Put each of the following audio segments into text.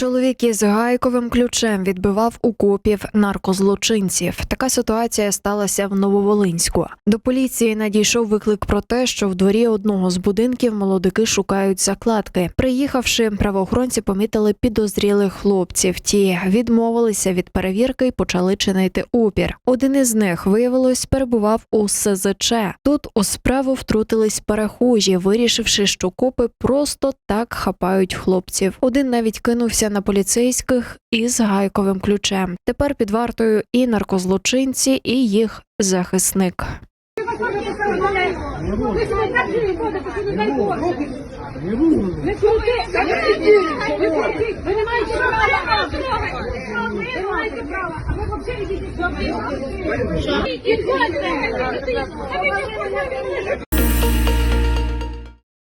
Чоловік із гайковим ключем відбивав у копів наркозлочинців. Така ситуація сталася в Нововолинську. До поліції надійшов виклик про те, що в дворі одного з будинків молодики шукають закладки. Приїхавши, правоохоронці помітили підозрілих хлопців. Ті відмовилися від перевірки і почали чинити опір. Один із них виявилось перебував у СЗЧ. Тут у справу втрутились перехожі, вирішивши, що копи просто так хапають хлопців. Один навіть кинувся на поліцейських із гайковим ключем. Тепер під вартою і наркозлочинці, і їх захисник.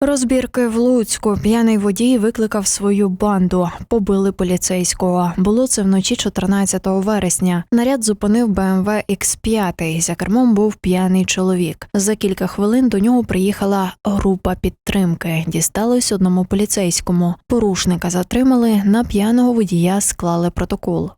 Розбірки в Луцьку. П'яний водій викликав свою банду. Побили поліцейського. Було це вночі 14 вересня. Наряд зупинив БМВ X5. За кермом був п'яний чоловік. За кілька хвилин до нього приїхала група підтримки. Дісталось одному поліцейському. Порушника затримали. На п'яного водія склали протокол.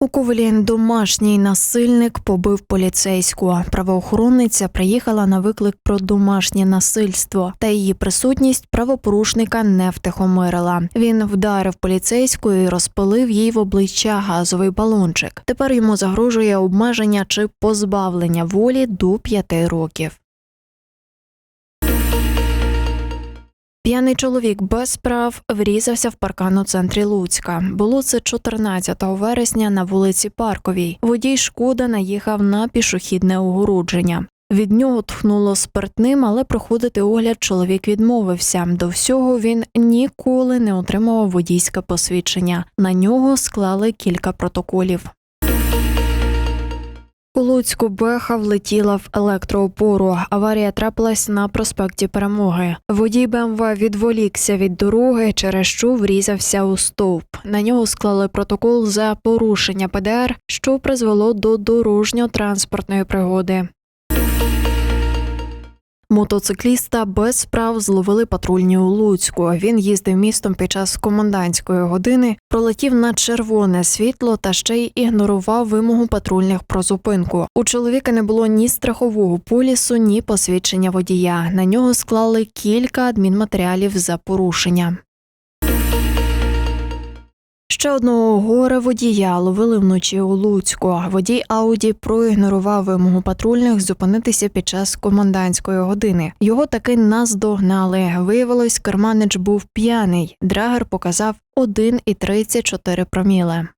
У Ковелі домашній насильник побив поліцейську. Правоохоронниця приїхала на виклик про домашнє насильство, та її присутність правопорушника не втихомирила. Він вдарив поліцейську і розпилив їй в обличчя газовий балончик. Тепер йому загрожує обмеження чи позбавлення волі до п'яти років. П'яний чоловік без прав врізався в паркан у центрі Луцька. Було це 14 вересня на вулиці Парковій. Водій шкода наїхав на пішохідне огородження. Від нього тхнуло спиртним, але проходити огляд чоловік відмовився. До всього він ніколи не отримував водійське посвідчення. На нього склали кілька протоколів. У Луцьку Беха влетіла в електроопору. Аварія трапилась на проспекті Перемоги. Водій БМВ відволікся від дороги, через що врізався у стовп. На нього склали протокол за порушення ПДР, що призвело до дорожньо-транспортної пригоди. Мотоцикліста без справ зловили патрульні у Луцьку. Він їздив містом під час комендантської години, пролетів на червоне світло та ще й ігнорував вимогу патрульних про зупинку. У чоловіка не було ні страхового полісу, ні посвідчення водія. На нього склали кілька адмінматеріалів за порушення. Ще одного горе водія ловили вночі у Луцьку. Водій Ауді проігнорував вимогу патрульних зупинитися під час комендантської години. Його таки наздогнали. Виявилось, керманич був п'яний. Драгер показав 1,34 проміле.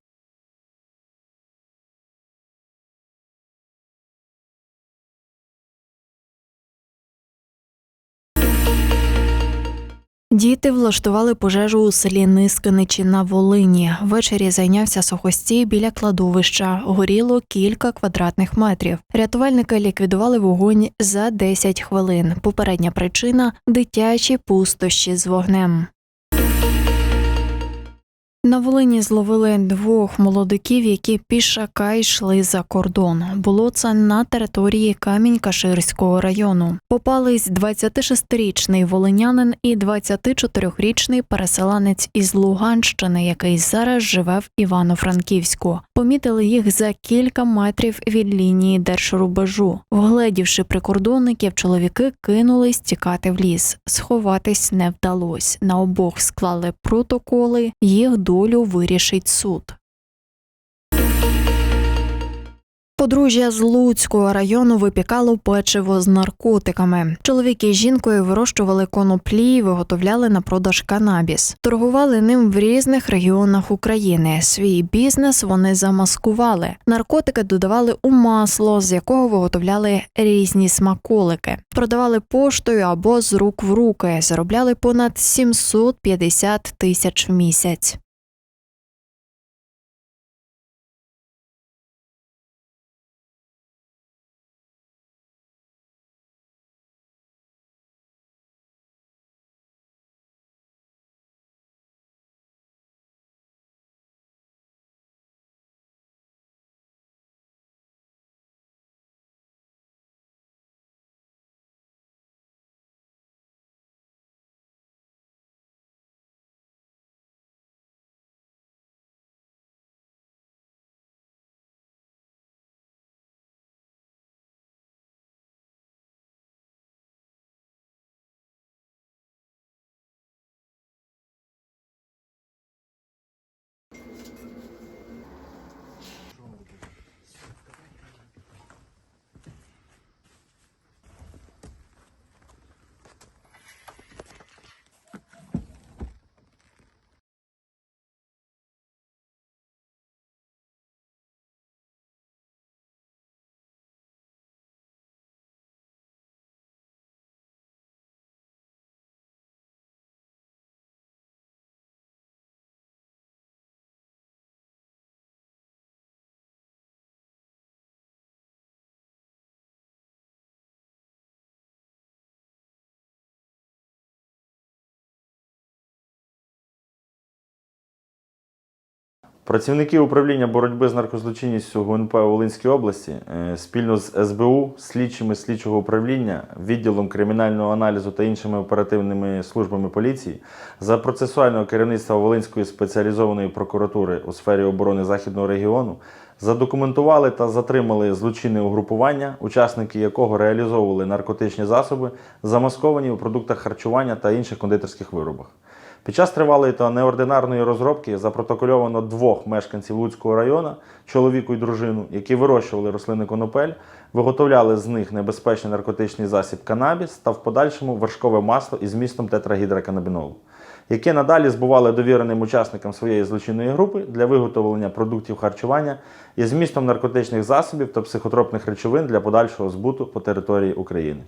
Діти влаштували пожежу у селі Нискиничі на Волині. Ввечері зайнявся сухостій біля кладовища. Горіло кілька квадратних метрів. Рятувальники ліквідували вогонь за 10 хвилин. Попередня причина дитячі пустощі з вогнем. На Волині зловили двох молодиків, які пішака йшли за кордон. Було це на території Камінь-Каширського району. Попались 26-річний волинянин і 24-річний переселенець із Луганщини, який зараз живе в Івано-Франківську. Помітили їх за кілька метрів від лінії держрубежу. Вгледівши прикордонників, чоловіки кинулись тікати в ліс. Сховатись не вдалось. На обох склали протоколи. Їх долю вирішить суд. Подружжя з Луцького району випікало печиво з наркотиками. Чоловік із жінкою вирощували коноплі і виготовляли на продаж канабіс. Торгували ним в різних регіонах України. Свій бізнес вони замаскували. Наркотики додавали у масло, з якого виготовляли різні смаколики. Продавали поштою або з рук в руки. Заробляли понад 750 тисяч в місяць. Працівники управління боротьби з наркозлочинністю ГУНП у Волинській області е, спільно з СБУ, слідчими слідчого управління, відділом кримінального аналізу та іншими оперативними службами поліції за процесуального керівництва Волинської спеціалізованої прокуратури у сфері оборони Західного регіону задокументували та затримали злочинне угрупування, учасники якого реалізовували наркотичні засоби, замасковані у продуктах харчування та інших кондитерських виробах. Під час тривалої та неординарної розробки запротокольовано двох мешканців Луцького району, чоловіку і дружину, які вирощували рослини конопель, виготовляли з них небезпечний наркотичний засіб канабіс та в подальшому вершкове масло із змістом тетрагідроканабінолу, яке надалі збували довіреним учасникам своєї злочинної групи для виготовлення продуктів харчування із змістом наркотичних засобів та психотропних речовин для подальшого збуту по території України.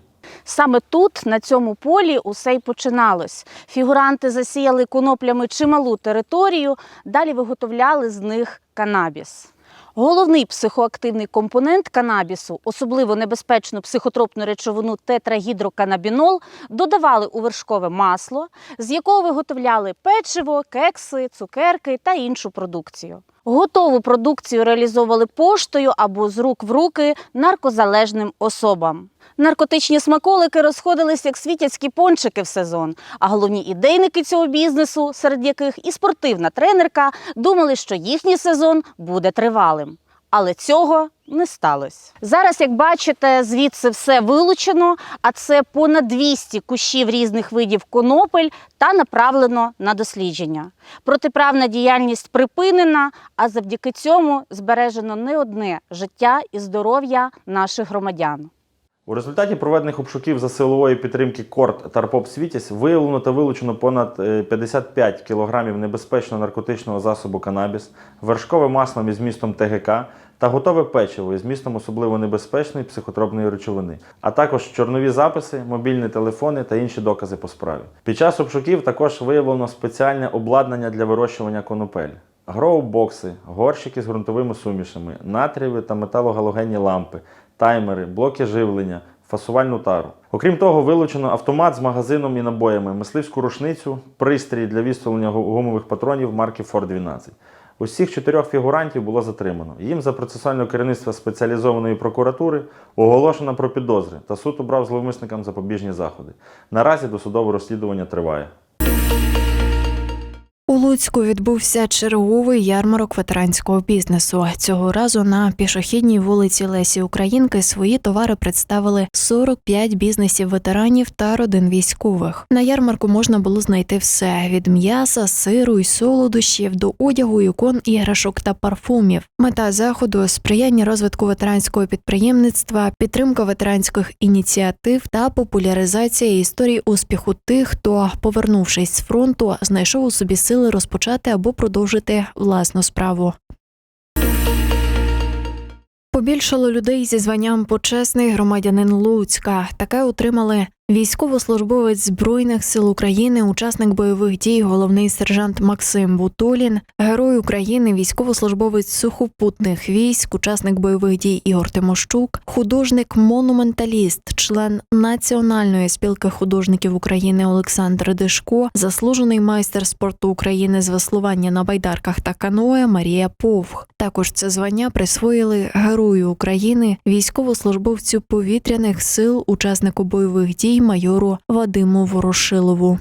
Саме тут, на цьому полі, усе й починалось. Фігуранти засіяли коноплями чималу територію, далі виготовляли з них канабіс. Головний психоактивний компонент канабісу, особливо небезпечну психотропну речовину тетрагідроканабінол, додавали у вершкове масло, з якого виготовляли печиво, кекси, цукерки та іншу продукцію. Готову продукцію реалізовували поштою або з рук в руки наркозалежним особам. Наркотичні смаколики розходились як світяцькі пончики в сезон. А головні ідейники цього бізнесу, серед яких і спортивна тренерка, думали, що їхній сезон буде тривалим. Але цього не сталося. Зараз, як бачите, звідси все вилучено, а це понад 200 кущів різних видів конопель та направлено на дослідження. Протиправна діяльність припинена, а завдяки цьому збережено не одне життя і здоров'я наших громадян. У результаті проведених обшуків за силової підтримки Корт Тарпоп Світязь виявлено та вилучено понад е, 55 кг небезпечного наркотичного засобу канабіс, вершкове масло із змістом ТГК та готове печиво із змістом особливо небезпечної психотропної речовини, а також чорнові записи, мобільні телефони та інші докази по справі. Під час обшуків також виявлено спеціальне обладнання для вирощування конопель. Гроу-бокси, горщики з ґрунтовими сумішами, натрієві та металогалогенні лампи, таймери, блоки живлення, фасувальну тару. Окрім того, вилучено автомат з магазином і набоями, мисливську рушницю, пристрій для відстрілення гу- гумових патронів марки Фор 12. Усіх чотирьох фігурантів було затримано. Їм за процесуальне керівництво спеціалізованої прокуратури оголошено про підозри та суд обрав зловмисникам запобіжні заходи. Наразі досудове розслідування триває. Луцьку відбувся черговий ярмарок ветеранського бізнесу. Цього разу на пішохідній вулиці Лесі Українки свої товари представили 45 бізнесів ветеранів та родин військових. На ярмарку можна було знайти все: від м'яса, сиру й солодощів до одягу, ікон, іграшок та парфумів. Мета заходу сприяння розвитку ветеранського підприємництва, підтримка ветеранських ініціатив та популяризація історій успіху тих, хто, повернувшись з фронту, знайшов у собі сили розпочати або продовжити власну справу. Побільшало людей зі званням почесний громадянин Луцька. Таке отримали військовослужбовець Збройних сил України, учасник бойових дій, головний сержант Максим Бутулін, герой України, військовослужбовець сухопутних військ, учасник бойових дій Ігор Тимощук, художник-монументаліст, член Національної спілки художників України Олександр Дишко, заслужений майстер спорту України з веслування на байдарках та каное Марія Повх. Також це звання присвоїли Герою України, військовослужбовцю повітряних сил, учаснику бойових дій майору Вадиму Ворошилову.